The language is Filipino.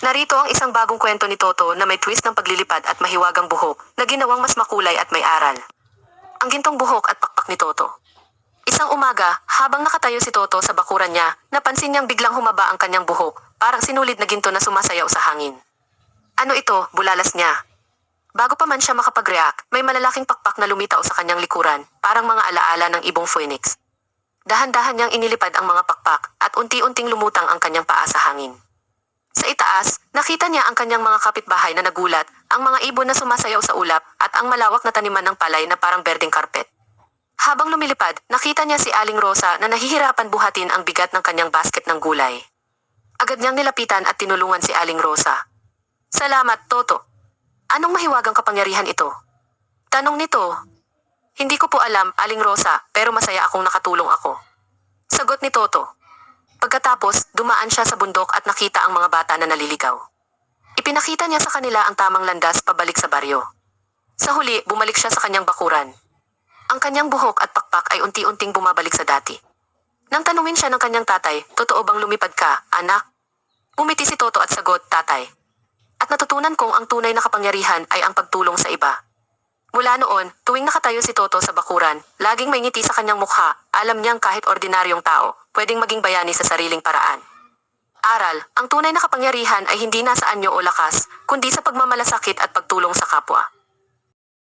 Narito ang isang bagong kwento ni Toto na may twist ng paglilipad at mahiwagang buhok na ginawang mas makulay at may aral. Ang gintong buhok at pakpak ni Toto. Isang umaga, habang nakatayo si Toto sa bakuran niya, napansin niyang biglang humaba ang kanyang buhok, parang sinulid na ginto na sumasayaw sa hangin. Ano ito? Bulalas niya. Bago pa man siya makapag-react, may malalaking pakpak na lumitaw sa kanyang likuran, parang mga alaala ng ibong phoenix. Dahan-dahan niyang inilipad ang mga pakpak at unti-unting lumutang ang kanyang paa sa hangin. Sa itaas, nakita niya ang kanyang mga kapitbahay na nagulat, ang mga ibon na sumasayaw sa ulap at ang malawak na taniman ng palay na parang berdeng karpet. Habang lumilipad, nakita niya si Aling Rosa na nahihirapan buhatin ang bigat ng kanyang basket ng gulay. Agad niyang nilapitan at tinulungan si Aling Rosa. Salamat, Toto. Anong mahiwagang kapangyarihan ito? Tanong nito. Hindi ko po alam, Aling Rosa, pero masaya akong nakatulong ako. Sagot ni Toto. Pagkatapos, dumaan siya sa bundok at nakita ang mga bata na naliligaw. Ipinakita niya sa kanila ang tamang landas pabalik sa baryo. Sa huli, bumalik siya sa kanyang bakuran. Ang kanyang buhok at pakpak ay unti-unting bumabalik sa dati. Nang tanungin siya ng kanyang tatay, totoo bang lumipad ka, anak? Umiti si Toto at sagot, tatay. At natutunan kong ang tunay na kapangyarihan ay ang pagtulong sa iba. Mula noon, tuwing nakatayo si Toto sa bakuran, laging may ngiti sa kanyang mukha, alam niyang kahit ordinaryong tao, pwedeng maging bayani sa sariling paraan. Aral, ang tunay na kapangyarihan ay hindi nasa anyo o lakas, kundi sa pagmamalasakit at pagtulong sa kapwa.